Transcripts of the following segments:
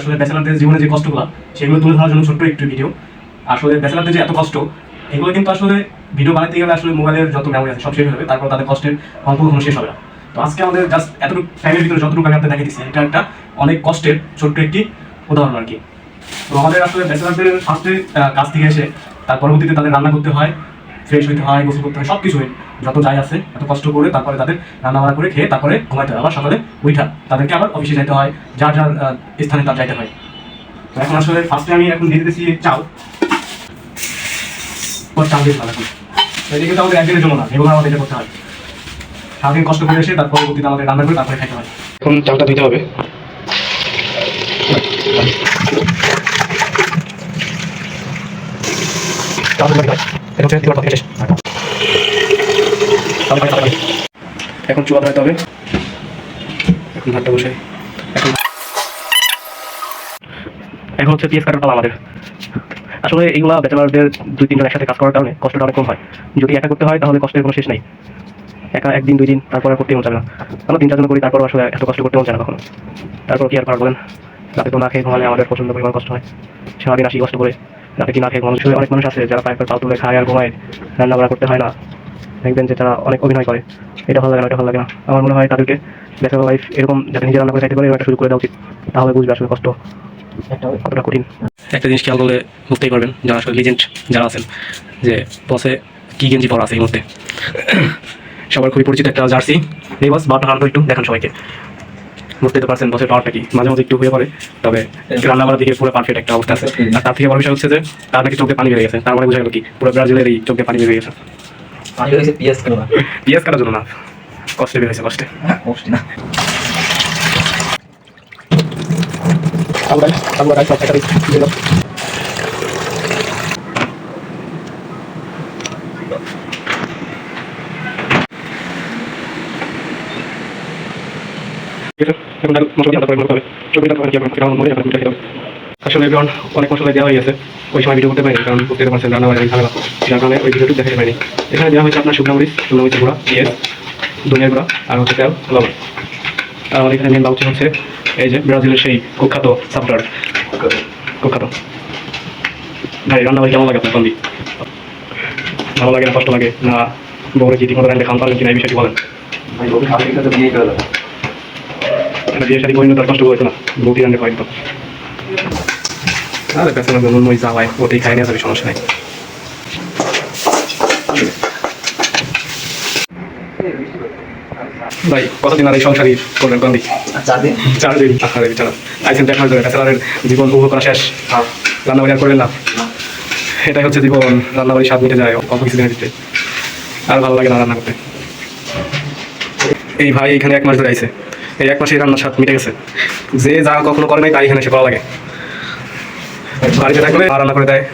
আসলে ব্যাচেলারদের জীবনে যে কষ্টগুলো, সেগুলো তুলে ধরার জন্য ছোট্ট একটু ভিডিও আসলে ব্যাচেলারদের যে এত কষ্ট, এগুলো কিন্তু আসলে ভিডিও বানাতে গেলে আসলে মোবাইলের যত মেমোরি আছে, সব শেষ যাবে। তারপর তাদের কষ্টের অল্প কখনো শেষ হবে না। তো আজকে আমাদের জাস্ট এতটুকু টাইমের ভিতরে যতটুকু আমি আপনাদের দেখে দিচ্ছি এটা একটা অনেক কষ্টের ছোট্ট একটি উদাহরণ আর কি। তো আমাদের আসলে ব্যাচেলারদের ফার্স্টে কাজ থেকে এসে তার পরবর্তীতে তাদের রান্না করতে হয়। ফ্রেশ হইতে হয় গোসল করতে হয় সব কিছুই যত যাই আছে এত কষ্ট করে তারপরে তাদের রান্না বান্না করে খেয়ে তারপরে ঘুমাইতে হয়। আবার সকালে উঠা তাদেরকে আবার অফিসে যেতে হয় যার যার স্থানে তার যাইতে হয়। তো এখন আসলে ফার্স্টে আমি এখন দিয়ে দিতেছি চাল। পর চাল দিয়ে এখন তো এটা কিন্তু আমাদের একদিনের জন্য না এগুলো আমাদের এটা করতে হয়। সারাদিন কষ্ট করে এসে তার পরবর্তীতে আমাদের রান্না করে তারপরে খাইতে হয়। এখন চালটা দিতে হবে। চাল দিতে হবে। এখন চুয়া ধরাতে হবে। এখন ভাতটা বসে। এখন এখন হচ্ছে পিএস কাটার আমাদের। আসলে এইগুলা ব্যাচেলারদের দুই তিনজন একসাথে কাজ করার কারণে কষ্টটা অনেক কম হয়। যদি একা করতে হয়, তাহলে কষ্টের কোনো শেষ নেই। একা একদিন, দুই দিন, তারপর আর করতে মন যাবে না। আমরা তিন চারজন করি, তারপর আসলে এত কষ্ট করতে মন যায় না কখনো। তারপর কি আর করার বলেন? রাতে তো না খেয়ে ঘুমালে আমাদের প্রচণ্ড পরিমাণ কষ্ট হয়। সারাদিন আসি কষ্ট করে। রাতে কি না খেয়ে ঘুমানো অনেক মানুষ আছে যারা পাল তুলে খায় আর ঘুমায় রান্না বান্না করতে হয় না। দেখবেন যে তারা অনেক অভিনয় করে। এটা ভালো লাগে না, এটা ভালো লাগে না। আমার মনে হয় তাদেরকে ব্যাচেলার লাইফ এরকম যাতে নিজে রান্না করে খাইতে পারে একটা সুযোগ করে দেওয়া উচিত। তাহলে বুঝবে আসলে কষ্ট। কতটা কঠিন। একটা জিনিস খেয়াল করলে বুঝতেই পারবেন যারা আসলে লিজেন্ড যারা আছেন, যে বসে কি গেঞ্জি পরা আছে এই মধ্যে সবার খুবই পরিচিত একটা জার্সি এই বস বারোটা হারানো একটু, দেখান সবাইকে। বুঝতেই তো পারছেন বসের পাওয়ারটা কি। মাঝে মাঝে একটু হয়ে পড়ে তবে রান্না করার দিকে পুরো পারফেক্ট একটা অবস্থা আছে। আর তার থেকে বড় বিষয় হচ্ছে যে তার নাকি চোখে পানি বেরিয়ে গেছে। তার মানে বোঝা গেল কি পুরো ব্রাজিলের এই চোখে পানি বেরিয়ে গেছে। পানি হয়েছে পিঁয়াজ কাটার জন্য না। কষ্টে বেরিয়েছে কষ্টে। অবশ্যই না। আমরা আমরা আসলে everyone অনেক মশলা দেওয়া হয়ে গেছে ওই সময় ভিডিও করতে পারিনি কারণ বুঝতে পারছেন রান্না বান্না ঝামেলা যার কারণে ওই ভিডিওটি দেখাতে পারিনি এখানে দেওয়া হয়েছে আপনার শুকনো মরিচ শুকনো মরিচের গুঁড়া, পেঁয়াজ ধনিয়ার গুঁড়া আর হচ্ছে তেল, লবণ। আর আমাদের এখানে মেন বাউচি হচ্ছে এই যে ব্রাজিলের সেই কুখ্যাত সাপটার কুখ্যাত। ভাই রান্না ভাই কেমন লাগে আপনার সন্ধি? ভালো লাগে না কষ্ট লাগে? না বউরে কি ঠিকমতো রান্না খাওয়ান পারবেন কিনা এই বিষয়টি বলেন। আমি বলি খালি তো বিয়ে করে দেবো এটা বিয়ে শাড়ি করিনি তার কষ্ট হইতো না। রান্না তো আরে পেছনে যাওয়ায় ওটাই খাই নিয়ে যাবে সমস্যা নেই। ভাই কতদিন আর এই সংসারই করবেন কন্দি চার দিন। চার দিন? আরে বিছানা আইসেন দেখার জন্য ব্যাচেলারের জীবন উপভোগ করা শেষ। রান্না বাড়ি আর করবেন না? এটাই হচ্ছে জীবন রান্না বাড়ি স্বাদ মিটে যায় অল্প কিছু দিনের দিতে আর ভালো লাগে না রান্না করতে। এই ভাই এখানে এক মাস ধরে আইছে। এই এক মাসে রান্নার স্বাদ মিটে গেছে। যে যা কখনো করে নাই, তাই এখানে সে করা লাগে। বাড়িতে থাকলে আর রান্না করে দেয়।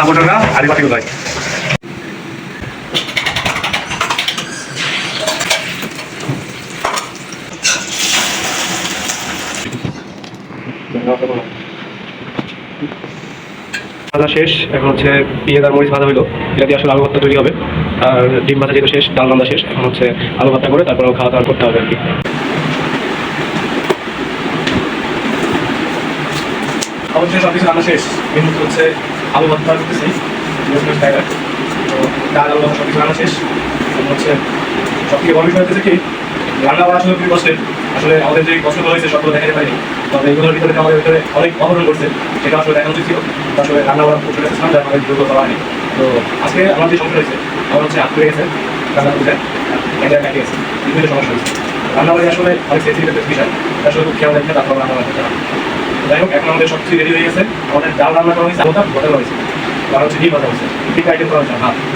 সাপোর্টাররা আড়ি পাতি কোথায় ভাজা শেষ, এখন হচ্ছে পেঁয়াজ আর মরিচ ভাজা হইল। এটা দিয়ে আসলে আলু ভর্তা তৈরি হবে। আর ডিম ভাজা যেহেতু শেষ, ডাল রান্না শেষ, এখন হচ্ছে আলু ভর্তা করে তারপর খাওয়া দাওয়া করতে হবে আর কি। অবশ্যই সব কিছু রান্না শেষ মুহূর্তে হচ্ছে আলু ভর্তা করতেছি ডাল আলু ভর্তা সব কিছু রান্না শেষ। হচ্ছে সব বড় বিষয় হচ্ছে কি রান্না করা আসলে খুবই কষ্টের আসলে আমাদের যে কষ্টগুলো হয়েছে, সবগুলো দেখাতে পারিনি। তবে এগুলোর ভিতরে আমাদের ভিতরে অনেক অবদান করছে সেটা আসলে দেখানো উচিত ছিল। আসলে রান্না করা খুব ছিলাম যার কারণে ভিডিও করা হয়নি। তো আজকে আমার যে সমস্যা হয়েছে, আমার হচ্ছে হাত পড়ে গেছে, রান্না করতে। এটা কাটিয়ে গেছে, বিভিন্ন সমস্যা হয়েছে। রান্না বাড়ি আসলে অনেক সেন্সিটিভ একটা বিষয় আসলে খুব খেয়াল রাখলে তারপর রান্না করতে। যাই হোক, এখন আমাদের সব কিছু রেডি হয়ে গেছে। আমাদের ডাল রান্না করা হয়েছে ভর্তা করা হয়েছে। আর হচ্ছে ডিম ভাজা হয়েছে। ঠিক আইটেম করা হয়েছে তো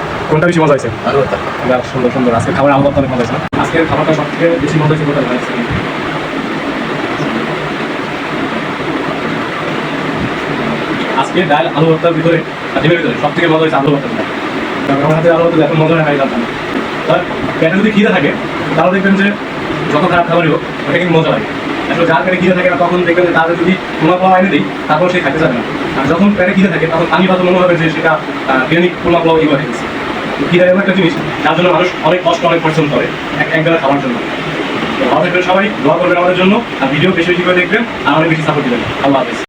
কোনটা বেশি মজা হয়েছে? সুন্দর সুন্দর। আজকে খাবার ভর্তা অনেক মজা হয়েছে আজকের খাবারটা সব থেকে বেশি মজা হয়েছে আজকে ডাল আলু ভর্তার ভিতরে ডিমের ভিতরে সব থেকে মজা হয়েছে আলু ভর্তা আমার হাতে আলু ভর্তা এখন মজা হয় জানতাম। পেটে যদি খিদে থাকে তাহলে দেখবেন যে যত খারাপ খাবারই হোক ওটা কিন্তু মজা লাগে। আসলে যার পেটে খিদে থাকে না তখন দেখবেন যে তাদের যদি পোলা পোলা এনে দিই তারপর সে খাইতে যাবে না। আর যখন পেটে খিদে থাকে তখন পানি ভাত মনে হবে যে সেটা বিরিয়ানি পোলা পোলাও এগুলো খেতেছে খিদে এমন একটা জিনিস, যার জন্য মানুষ অনেক কষ্ট, অনেক পরিশ্রম করে এক এক বেলা খাওয়ার জন্য। ভালো সবাই, দোয়া করবেন আমাদের জন্য, আর ভিডিও বেশি বেশি করে দেখবেন, আর অনেক বেশি সাপোর্ট দিবেন। আল্লাহ হাফেজ।